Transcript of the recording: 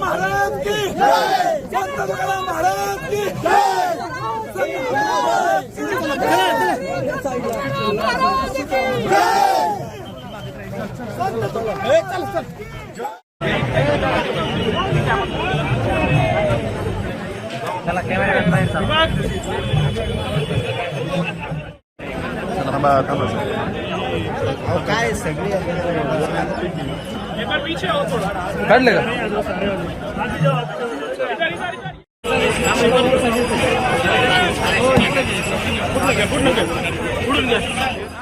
महाराज की संत तुकाराम महाराज की संत काय सगळी का